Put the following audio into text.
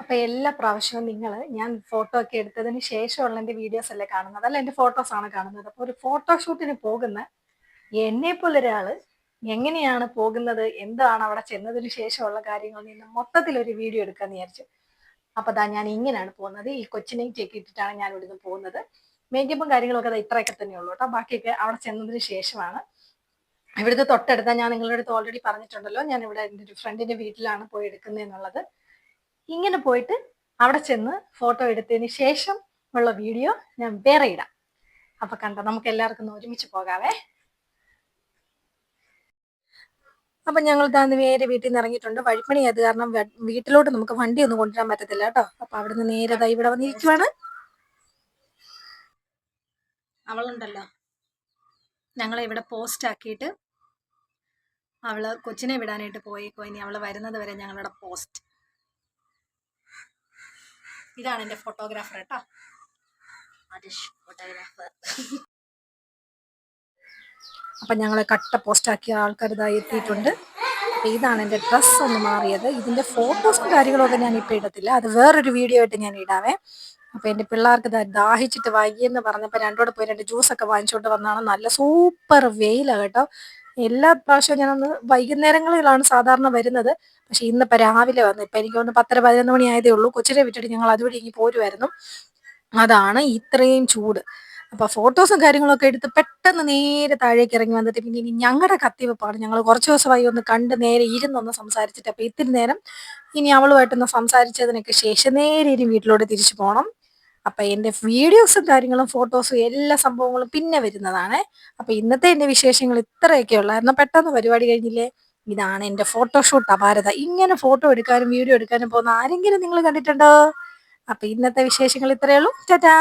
അപ്പൊ എല്ലാ പ്രാവശ്യവും നിങ്ങൾ ഞാൻ ഫോട്ടോ ഒക്കെ എടുത്തതിന് ശേഷമുള്ള എന്റെ വീഡിയോസ് അല്ലേ കാണുന്നത്? അല്ല എന്റെ ഫോട്ടോസ് ആണ് കാണുന്നത്. അപ്പൊ ഒരു ഫോട്ടോഷൂട്ടിന് പോകുന്ന എന്നെ പോലെ ഒരാൾ എങ്ങനെയാണ് പോകുന്നത്? എന്താണ് അവിടെ ചെന്നതിന് ശേഷമുള്ള കാര്യങ്ങൾ നിന്ന് മൊത്തത്തിൽ ഒരു വീഡിയോ എടുക്കാന്ന് വിചാരിച്ചു. അപ്പൊ ദാ ഞാൻ ഇങ്ങനെയാണ് പോകുന്നത്. ഈ കൊച്ചിനെയും ചെക്ക് ഇട്ടിട്ടാണ് ഞാൻ ഇവിടുന്ന് പോകുന്നത്. മേക്കപ്പും കാര്യങ്ങളൊക്കെ അത് ഇത്രയൊക്കെ തന്നെ ഉള്ളൂ കേട്ടോ. ബാക്കിയൊക്കെ അവിടെ ചെന്നതിന് ശേഷമാണ്. ഇവിടുത്തെ തൊട്ടടുത്ത ഞാൻ നിങ്ങളുടെ അടുത്ത് ഓൾറെഡി പറഞ്ഞിട്ടുണ്ടല്ലോ. ഞാൻ ഇവിടെ എന്റെ ഒരു ഫ്രണ്ടിന്റെ വീട്ടിലാണ് പോയി എടുക്കുന്നത് എന്നുള്ളത് ഇങ്ങനെ പോയിട്ട് അവിടെ ചെന്ന് ഫോട്ടോ എടുത്തതിന് ശേഷം ഉള്ള വീഡിയോ ഞാൻ വേറെ ഇടാം. അപ്പൊ കണ്ടോ നമുക്ക് എല്ലാവർക്കും ഒരുമിച്ച് പോകാവേ. അപ്പൊ ഞങ്ങൾ താന്ന് നേരെ വീട്ടിൽ നിന്ന് ഇറങ്ങിയിട്ടുണ്ട്. വഴിപ്പണി ആയത് കാരണം വീട്ടിലോട്ട് നമുക്ക് വണ്ടി ഒന്നും കൊണ്ടുവരാൻ പറ്റത്തില്ല കേട്ടോ. അപ്പൊ അവിടെ നിന്ന് നേരെ ഇവിടെ വന്നിരിക്കുവാണ്. അവളുണ്ടല്ലോ. ഞങ്ങളെ ഇവിടെ പോസ്റ്റ് ആക്കിയിട്ട് അവൾ കൊച്ചിനെ വിടാനായിട്ട് പോയേക്കോ ഇനി അവൾ വരുന്നത് വരെ ഞങ്ങളുടെ പോസ്റ്റ് ഇതാണ് എന്റെ ഫോട്ടോഗ്രാഫർ കേട്ടോ ഫോട്ടോഗ്രാഫർ അപ്പൊ ഞങ്ങളെ കട്ട പോസ്റ്റ് ആക്കിയ ആൾക്കാർ ഇതായി എത്തിയിട്ടുണ്ട്. അപ്പൊ ഇതാണ് എന്റെ ഡ്രസ്സ് ഒന്ന് മാറിയത്. ഇതിന്റെ ഫോട്ടോസും കാര്യങ്ങളൊക്കെ ഞാൻ ഇപ്പൊ ഇടത്തില്ല. അത് വേറൊരു വീഡിയോ ആയിട്ട് ഞാൻ ഇടാവേ. അപ്പൊ എന്റെ പിള്ളേർക്ക് ദാഹിച്ചിട്ട് വൈകിയെന്ന് പറഞ്ഞപ്പോ രണ്ടോടെ പോയി രണ്ട് ജ്യൂസ് ഒക്കെ വാങ്ങിച്ചോണ്ട് വന്നാണ് നല്ല സൂപ്പർ വെയിലാ കേട്ടോ. എല്ലാ പ്രാവശ്യവും ഞാനൊന്ന് വൈകുന്നേരങ്ങളിലാണ് സാധാരണ വരുന്നത്. പക്ഷെ ഇന്നിപ്പോ രാവിലെ വന്നു. ഇപ്പൊ എനിക്ക് ഒന്ന് പത്തര പതിനൊന്ന് മണി ആയതേ ഉള്ളൂ. കൊച്ചിനെ വിട്ടിട്ട് ഞങ്ങൾ അതുവഴി ഇങ്ങി പോരുമായിരുന്നു അതാണ് ഇത്രയും ചൂട്. അപ്പൊ ഫോട്ടോസും കാര്യങ്ങളൊക്കെ എടുത്ത് പെട്ടെന്ന് നേരെ താഴേക്ക് ഇറങ്ങി വന്നിട്ട് പിന്നെ ഇനി ഞങ്ങളുടെ കത്തിവെപ്പാണ്. ഞങ്ങൾ കുറച്ച് ദിവസമായി ഒന്ന് കണ്ട് നേരെ ഇരുന്നൊന്ന് സംസാരിച്ചിട്ട് അപ്പൊ ഇത്തിരി നേരം ഇനി അവളുമായിട്ടൊന്ന് സംസാരിച്ചതിനൊക്കെ ശേഷം നേരെ ഇനി വീട്ടിലോട്ട് തിരിച്ചു പോകണം അപ്പൊ എന്റെ വീഡിയോസും കാര്യങ്ങളും ഫോട്ടോസും എല്ലാ സംഭവങ്ങളും പിന്നെ വരുന്നതാണ്. അപ്പോൾ ഇന്നത്തെ എന്റെ വിശേഷങ്ങൾ ഇത്രയൊക്കെ ഉള്ളായിരുന്നു. പെട്ടെന്ന് പരിപാടി കഴിഞ്ഞില്ലേ? ഇതാണ് എന്റെ ഫോട്ടോഷൂട്ട് അപാരത. ഇങ്ങനെ ഫോട്ടോ എടുക്കാനും വീഡിയോ എടുക്കാനും പോകുന്ന ആരെങ്കിലും നിങ്ങൾ കണ്ടിട്ടുണ്ടോ? അപ്പോൾ ഇന്നത്തെ വിശേഷങ്ങൾ ഇത്രയേ ഉള്ളൂ. ടാറ്റാ!